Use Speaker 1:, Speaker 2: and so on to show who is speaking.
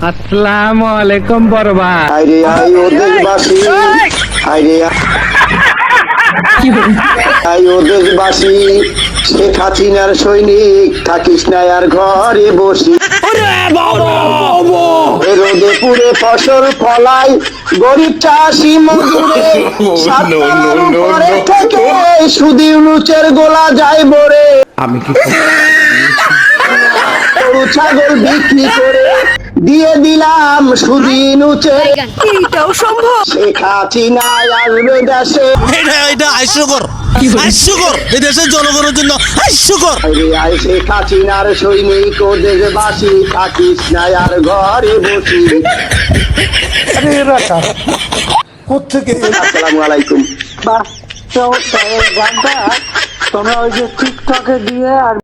Speaker 1: আসসালামু আলাইকুম বড় ভাই
Speaker 2: আইরে আই ও দেশবাসী। আইরে আই। ও দেশবাসী শেখ হাসিনার সৈনিক থাকিস না আর ঘরে বসি। রোদে পুরে ফসল ফলাই গরিব চাষি মজুরে থেকে সুদি লুচের গোলা যায় বরে
Speaker 3: আমি কি
Speaker 2: ছাগল বিক্রি করে দিয়ে দিলাম সুদি নুচের
Speaker 4: এইটাও সম্ভব।
Speaker 2: শেখ হাসিনা আসবে দেশে
Speaker 5: এটা এটা হাস্যকর হাস্যকর এই দেশের জনগণের জন্য হাস্যকর
Speaker 2: আরে আয় শেখ হাসিনার সৈনিক ও দেশবাসী থাকিস না আর ঘরে বসি। আসসালামু আলাইকুম।
Speaker 6: বাহ তো গানটা তোমরা ওই যে টিকটকে দিয়ে আর